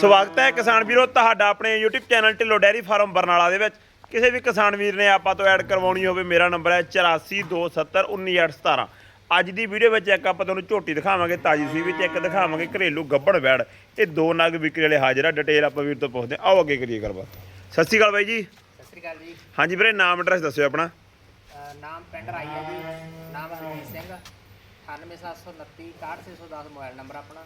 ਸਵਾਗਤ ਹੈ ਕਿਸਾਨ ਵੀਰੋ ਤੁਹਾਡਾ ਆਪਣੇ YouTube channel Dhillon dairy farm Barnala ਦੇ ਵਿੱਚ। ਕਿਸੇ ਵੀ ਕਿਸਾਨ ਵੀਰ ਨੇ ਆਪਾਂ ਤੋਂ ਐਡ ਕਰਵਾਉਣੀ ਹੋਵੇ ਮੇਰਾ ਨੰਬਰ ਹੈ 8427191817 ਅੱਜ ਦੀ ਵੀਡੀਓ ਵਿੱਚ ਇੱਕ ਆਪਾਂ ਤੁਹਾਨੂੰ ਝੋਟੀ ਦਿਖਾਵਾਂਗੇ ਤਾਜੀ ਸੂਈ ਵਿੱਚ ਇੱਕ ਦਿਖਾਵਾਂਗੇ ਘਰੇਲੂ ਗੱਬੜ ਵੈੜ। ਇਹ ਦੋ ਨਗ ਵਿਕਰੀ ਵਾਲੇ ਹਾਜ਼ਰ ਆ ਡਿਟੇਲ ਆਪਾਂ ਵੀਰ ਤੋਂ ਪੁੱਛਦੇ ਆਓ ਅੱਗੇ ਕਰੀਏ ਗੱਲਬਾਤ। ਸਤਿ ਸ਼੍ਰੀ ਅਕਾਲ ਬਾਈ ਜੀ। ਸਤਿ ਸ੍ਰੀ ਅਕਾਲ ਜੀ। ਹਾਂਜੀ ਵੀਰੇ ਨਾਮ ਐਡਰੈਸ ਦੱਸਿਓ ਆਪਣਾ। ਅਹ ਨਾਮ ਪਿੰਡ ਰਾਈ ਹੈ ਜੀ। ਨਾਮ ਹਰਜੀਤ ਸਿੰਘ 98729 610 ਮੋਬਾਈਲ ਨੰਬਰ ਆਪਣਾ।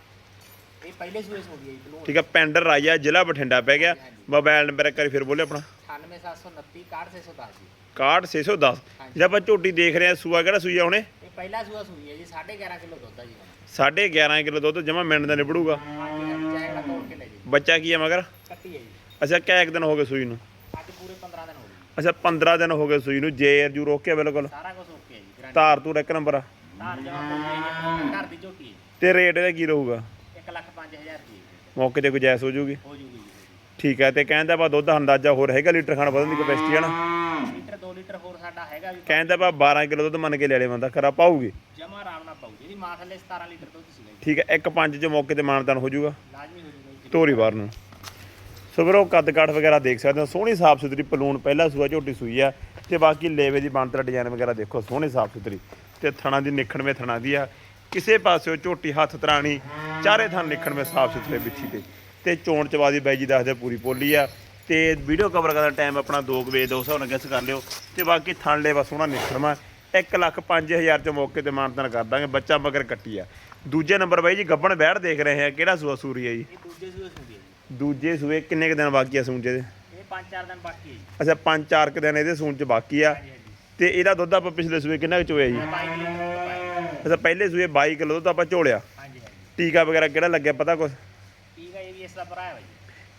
ਇਹ ਪਹਿਲੇ ਸੂਏ ਗਈ ਠੀਕ ਹੈ ਪਿੰਡ ਰਾਇਆ ਜ਼ਿਲ੍ਹਾ ਬਠਿੰਡਾ ਪੈ ਗਿਆ। ਮੋਬਾਈਲ ਨੰਬਰ ਇੱਕ ਵਾਰੀ ਫਿਰ ਬੋਲੇ ਆਪਣਾ। 98729 610 ਜੀ 6110 ਜੇ ਆਪਾਂ ਝੋਟੀ ਦੇਖ ਰਹੇ ਆ ਸੂਆ ਕਿਹੜਾ ਸੂਆ ਹੁਣੇ? ਇਹ ਪਹਿਲਾ ਸੂਆ ਸੂਈ ਹੈ ਜੀ 11.5 ਕਿਲੋ ਦੁੱਧ ਹੈ ਜੀ ਹੁਣ। 11.5 ਕਿਲੋ ਦੁੱਧ ਜਮਾ ਮਿੰਟ ਦਾ ਨਿਬੜੂਗਾ। ਹਾਂਜੀ ਹਾਂਜੀ ਚਾਹੇ ਵਾਲਾ ਤੋੜ ਕੇ ਲੈ ਜੀ। ਬੱਚਾ ਕੀ ਹੈ ਮਗਰ? ਕੱਟੀ ਹੈ ਜੀ। ਅੱਛਾ ਕਿਆ ਇੱਕ ਦਿਨ ਹੋ ਗਏ ਸੂਈ ਨੂੰ? ਅੱਜ ਪੂਰੇ 15 ਦਿਨ ਹੋ ਗਏ। ਜੀ। ਅੱਛਾ 15 ਦਿਨ ਹੋ ਗਏ ਸੂਈ ਨੂੰ। ਜੇ ਜੂ ਰੋਕਿਆ ਬਿਲਕੁਲ। ਸਾਰਾ ਕੁਝ ਓਕੇ ਹੈ ਜੀ ਗਰੰਟੀ। ਧਾਰ ਤੂਰ ਇੱਕ ਨੰਬਰ ਆ। ਧਾਰ ਜਮਾ ਕੋਈ ਨਹੀਂ ਹੈ ਜੀ, ਘਰ ਦੀ ਝੋਟੀ ਹੈ ਤੇ ਰੇਟ ਇਹਦਾ ਕੀ ਰਹੂਗਾ? 1 ਲੱਖ 5000 ਰੁਪਏ ਮੌਕੇ ਤੇ ਗੁਜਾਇਸ਼ ਹੋ ਜੂਗੀ ਹੋ ਜੂਗੀ ਜੀ ਠੀਕ ਹੈ ਤੇ ਕਹਿੰਦਾ ਬਾ ਦੁੱਧ ਅੰਦਾਜ਼ਾ ਹੋਰ ਹੈਗਾ ਲੀਟਰ ਖਾਣ ਵਧਣ ਦੀ ਕਪੈਸਿਟੀ ਹੈ ਨਾ? ਲੀਟਰ 2 ਲੀਟਰ ਹੋਰ ਸਾਡਾ ਹੈਗਾ ਵੀ। ਕਹਿੰਦਾ ਬਾ 12 ਕਿਲੋ ਦੁੱਧ ਮੰਨ ਕੇ ਲੈ ਲੈ ਬੰਦਾ ਖਰਾ ਪਾਊਗੀ? ਜਮਾ ਆਰਾਮ ਨਾਲ ਪਾਉ ਜੀ ਮਾਂ ਥੱਲੇ 17 ਲੀਟਰ ਦੁੱਧ ਸੀਗਾ ਜੀ। ਠੀਕ ਹੈ ਇੱਕ ਪੰਜ ਚ ਮੌਕੇ ਤੇ ਮਾਨਦਾਨ ਹੋ ਜੂਗਾ ਲਾਜ਼ਮੀ ਹੋ ਜੂਗਾ ਜੀ। ਤੋਰੀ ਬਾਹਰ ਨੂੰ। ਸੋ ਵੀਰੋ ਕੱਦ ਕਾਠ ਵਗੈਰਾ ਦੇਖ ਸਕਦੇ ਹੋ ਸੋਹਣੀ ਸਾਫ਼ ਸੁਥਰੀ ਪਲੂਣ ਪਹਿਲਾ ਸੂਆ ਝੋਟੀ ਸੂਈ ਆ ਤੇ ਬਾਕੀ ਲੇਵੇ ਦੀ ਬਣਤਰ ਡਿਜ਼ਾਈਨ ਵਗੈਰਾ ਦੇਖੋ ਸੋਹਣੀ ਸਾਫ਼ ਸੁਥਰੀ। ਤੇ ਥਣਾ ਦੀ ਨਿਖਣਵੇਂ ਥਣਾ ਦੀ ਆ ਕਿਸੇ ਪਾਸਿਓ ਝੋਟੀ ਹੱਥ ਤਰਾਣੀ ਚਾਰੇ ਥਣ ਨਿਖਣਵੇਂ ਸਾਫ਼ ਸੁਥਰੇ ਬਿੱਛੀ ਤੇ ਤੇ ਚੋਣ ਚਵਾਦੀ ਬਾਈ ਜੀ ਦੱਸਦੇ ਪੂਰੀ ਪੋਲੀ ਆ ਤੇ ਵੀਡੀਓ ਕਵਰ ਕਰਨ ਦਾ ਟਾਈਮ ਆਪਣਾ 2 ਵਜੇ ਦੋ ਹਿਸਾਬ ਨਾਲ ਗੈਸ ਕਰ ਲਿਓ ਤੇ ਬਾਕੀ ਥਣ ਲੈ ਬਸ ਸੋਹਣਾ ਨਿਖਣਵਾ 1 ਲੱਖ 5000 ਚ ਮੌਕੇ ਤੇ ਮਾਨਤਨ ਕਰ ਦਾਂਗੇ ਬੱਚਾ ਮਗਰ ਕੱਟੀ ਆ। ਦੂਜੇ ਨੰਬਰ ਬਾਈ ਜੀ ਗੱਬਣ ਬੈੜ ਦੇਖ ਰਹੇ ਆ ਕਿਹੜਾ ਸੂਆ ਸੂਰੀ ਆ ਜੀ? ਇਹ ਦੂਜੇ ਸੂਏ ਸੁਣਦੀ ਹੈ ਜੀ। ਦੂਜੇ ਸੂਏ ਕਿੰਨੇ ਕੁ ਦਿਨ ਬਾਕੀ ਆ ਚ ਇਹਦੇ? ਇਹ 5-4 ਦਿਨ ਬਾਕੀ ਹੈ ਜੀ। ਅੱਛਾ ਪੰਜ ਚਾਰ ਕੁ ਦਿਨ ਇਹਦੇ ਸੂਣ ਚ ਬਾਕੀ ਆ। ਤੇ ਇਹਦਾ ਦੁੱਧ ਆਪਾਂ ਪਿਛਲੇ ਸੂਏ ਕਿੰਨਾ ਕੁ ਚੋਇਆ ਜੀ? ਇਹ 22 ਲੀਟਰ ਦੁੱਧ ਪਾਇਆ। ਅੱਛਾ ਪਹਿਲੇ ਸੂਏ 22 ਕਿਲੋ ਦੁੱਧ ਆਪਾਂ ਝੋਲਿਆ। ਟੀਕਾ ਵਗੈਰਾ ਕਿਹੜਾ ਲੱਗਿਆ ਪਤਾ ਕੁਛ? ਠੀਕ ਹੈ ਇਹ ਵੀ ਇਸ ਦਾ ਭਰਾ ਹੈ ਬਾਈ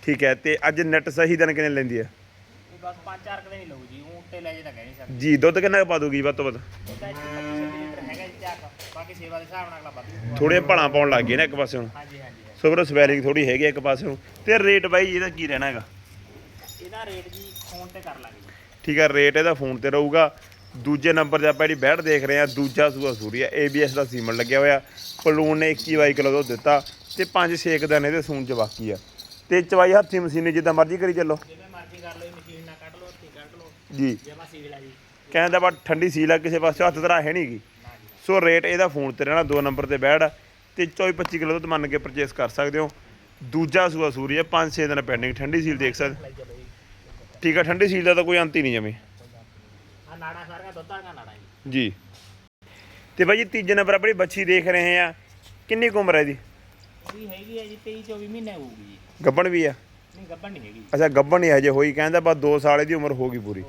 ਠੀਕ ਹੈ ਤੇ ਅੱਜ ਨੈਟ ਸਹੀ ਦਿਨ ਕਿੰਨੇ ਲੈਂਦੀ ਹੈ? ਇਹ ਬਸ 5-4 ਦਿਨ ਹੀ ਲਊ ਜੀ ਊਂ ਉੱਤੇ ਲੈ ਜੇ ਤਾਂ ਕਹਿ ਨਹੀਂ ਸਕਦੇ। ਜੀ ਦੁੱਧ ਕਿੰਨਾ ਕੁ ਪਾ ਦੂਗੀ ਵੱਧ ਤੋਂ ਵੱਧ? ਇਹਦਾ 25 ਲੀਟਰ ਹੈਗਾ ਜੀ ਝਾਕ ਬਾਕੀ ਸੇਵਾ ਦੇ ਹਿਸਾਬ ਨਾਲ ਅਗਲਾ ਵੱਧ ਥੋੜੇ ਭਲਾ ਪਾਉਣ ਲੱਗ ਗਏ ਨਾ ਇੱਕ ਪਾਸੇ ਨੂੰ ਹਾਂਜੀ ਹਾਂਜੀ ਹਾਂਜੀ। ਸੋ ਵੀਰੋ ਸਵੈਲਿੰਗ ਥੋੜੀ ਹੈਗੀ ਆ ਇੱਕ ਪਾਸੇ ਨੂੰ ਤੇ ਰੇਟ ਬਾਈ ਇਹਦਾ ਕੀ ਰਹਿਣਾ ਹੈਗਾ? ਇਹਦਾ ਰੇਟ ਜੀ ਫੋਨ ਤੇ ਕਰ ਲਾਂਗੇ ਜੀ। ਠੀਕ ਹੈ ਰੇਟ ਇਹਦਾ ਫੋਨ ਤੇ ਰਹੂਗਾ। ਦੂਜੇ ਨੰਬਰ ਤੇ ਆਪਾਂ ਜਿਹੜੀ ਬੈਠ ਦੇਖ ਰਹੇ ਆ ਦੂਜਾ ਸੂਆ ਸੂਰੀਆ ABS ਦਾ ਸੀਮਨ ਲੱਗਿਆ ਹੋਇਆ। ਪਲੂਨ ਨੇ 21 22 ਕਿਲੋ ਦੁੱਧ ਦਿੱਤਾ ਤੇ 5-6 ਦਿਨ ਇਹਦੇ ਸੂਣ ਚ ਬਾਕੀ ਆ। ਤੇ ਚਵਾਈ ਹੱਥੀ ਮਸ਼ੀਨੀ ਜਿੱਦਾਂ ਮਰਜ਼ੀ ਕਰੀ ਚੱਲੋ। ਜਿਵੇਂ ਮਰਜ਼ੀ ਕਰ ਲਓ ਇਹ ਮਸ਼ੀਨ ਨਾਲ ਕੱਢ ਲਓ ਹੱਥੀਂ ਕੱਢ ਲਓ। ਜੀ। ਜਮਾ ਸੀਲ ਆ ਜੀ। ਕਹਿੰਦਾ ਬਾ ਠੰਡੀ ਸੀਲ ਆ ਕਿਸੇ ਪਾਸੇ ਹੱਥ ਧਰਾ ਹੈ ਨਹੀਂਗੀ ਨਾ ਜੀ। ਸੋ ਰੇਟ ਇਹਦਾ ਫੋਨ ਤੇ ਰਹਿਣਾ ਦੋ ਨੰਬਰ ਤੇ ਬੈੜ ਤੇ 24-25 ਕਿਲੋ ਦੁੱਧ ਮੰਨ ਕੇ ਪਰਚੇਸ ਕਰ ਸਕਦੇ ਹੋ। ਦੂਜਾ ਸੂਆ ਸੂਰੀ ਹੈ 5-6 ਦਿਨ ਪੈਂਡਿੰਗ ਠੰਡੀ ਸੀਲ ਦੇਖ ਸਕਦੇ ਠੀਕ ਆ ਠੰਡੀ ਸੀਲ ਦਾ ਤਾਂ ਕੋਈ ਅੰਤ ਹੀ ਨਹੀਂ ਜਮੇ। ਆ ਨਾੜਾ ਸਾਰੀਆਂ ਦੁੱਧ ਵਾਲੀਆਂ ਨਾੜਾ ਜੀ। ਜੀ। ਤੇ ਬਾਈ ਜੀ ਤੀਜੇ ਨੰਬਰ ਆਪਣੀ ਬੱਚੀ ਦੇਖ ਰਹੇ ਆ ਕਿੰਨੀ ਕੁ ਉਮਰ ਹੈ ਇਹਦੀ? ਇਹਦੀ ਹੈਗੀ ਹੈ ਜੀ 23 24 ਮਹੀਨੇ ਹੋਊਗੀ ਜੀ। ਗੱਬਣ ਵੀ ਆ? ਨਹੀਂ ਗੱਭਣ ਨਹੀਂ ਹੈਗੀ। ਅੱਛਾ ਗੱਬਣ ਨਹੀਂ ਹਜੇ ਹੋਈ ਕਹਿੰਦਾ ਬਸ 2 ਸਾਲ ਦੀ ਉਮਰ ਹੋ ਗਈ ਪੂਰੀ।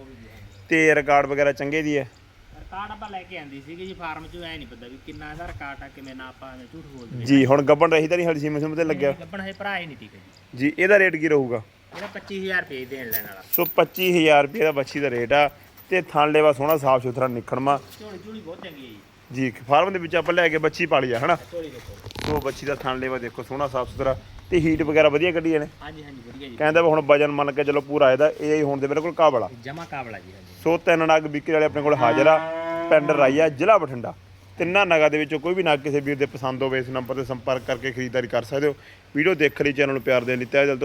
ਤੇ ਰਿਕਾਰਡ ਵਗੈਰਾ ਚੰਗੇ ਦੀ ਹੈ? ਰਿਕਾਰਡ ਆਪਾਂ ਲੈ ਕੇ ਆਂਦੀ ਸੀਗੀ ਜੀ ਫਾਰਮ 'ਚ ਐ ਨਹੀਂ ਪਤਾ ਵੀ ਕਿੰਨਾ ਇਹਦਾ ਰਿਕਾਰਡ ਆ ਕਿਵੇਂ ਨਾ ਆਪਾਂ ਐਵੇਂ ਝੂਠ ਬੋਲਦੇ ਜੀ ਹੁਣ ਗੱਬਣ ਰਹੀ ਤਾਂ ਨਹੀਂ ਹਲੀ ਸੀਮ ਸਿਮ ਤੇ ਲੱਗਿਆ। ਗੱਭਣ ਹੈ ਭਰਾ ਹੀ ਨਹੀਂ ਠੀਕ ਹੈ ਜੀ। ਜੀ ਇਹਦਾ ਰੇਟ ਕੀ ਰਹੂਗਾ? ਇਹਦਾ 25000 ਰੁਪਏ ਦੇਣ ਲੈਣ ਵਾਲਾ। ਸੋ 25000 ਰੁਪਏ ਦਾ ਬੱਚੀ ਦਾ ਰੇਟ ਆ। ਤੇ ਥਣ ਲੈਵਾ ਸੋਹਣਾ ਸਾਫ਼ ਸੁਥਰਾ ਨਿਖੜਮਾ ਝੋਲੀ ਝੋਲੀ ਬਹੁਤ ਚੰਗੀ ਹੈ ਜੀ। ਜੀ ਫਾਰਮ ਦੇ ਵਿੱਚ ਆਪਾਂ ਲੈ ਕੇ ਬੱਚੀ ਪਾਲੀ ਆ ਹਨਾ? ਝੋਲੀ ਦੇਖੋ। ਸੋ ਬੱਚੀ ਦਾ ਥਣ ਲੈਵਾ ਦੇਖੋ ਸੋਹਣਾ ਸਾਫ਼ ਸੁਥਰਾ ਤੇ ਹੀਟ ਵਗੈਰਾ ਵਧੀਆ ਕੱਢੀ ਨੇ ਹਾਂਜੀ ਹਾਂਜੀ ਵਧੀਆ ਜੀ। ਕਹਿੰਦਾ ਵੀ ਹੁਣ ਵਜਨ ਮੰਨ ਕੇ ਚਲੋ ਪੂਰਾ ਇਹਦਾ ਇਹ ਹੀ ਹੁਣ ਦੇ ਬਿਲਕੁਲ ਕਾਬਲ ਜਮਾ ਕਾਬਲਾ ਜੀ ਹਾਂਜੀ। ਸੋ ਤਿੰਨ ਨਗ ਵਿਕਰੀ ਵਾਲੇ ਆਪਣੇ ਕੋਲ ਹਾਜ਼ਰ ਆ ਪਿੰਡ ਰਾਈਆ ਜ਼ਿਲ੍ਹਾ ਬਠਿੰਡਾ। ਤਿੰਨਾਂ ਨਗਾਂ ਦੇ ਵਿੱਚੋਂ ਕੋਈ ਵੀ ਨਗ ਕਿਸੇ ਵੀਰ ਦੇ ਪਸੰਦ ਹੋਵੇ ਇਸ ਨੰਬਰ ਤੇ ਸੰਪਰਕ ਕਰਕੇ ਖਰੀਦਦਾਰੀ ਕਰ ਸਕਦੇ ਹੋ। ਵੀਡੀਓ ਦੇਖਣ ਲਈ ਚੈਨਲ ਨੂੰ ਪਿਆਰ ਦੇਣ ਲਈ ਤਹਿ ਦਿਲ ਤੋਂ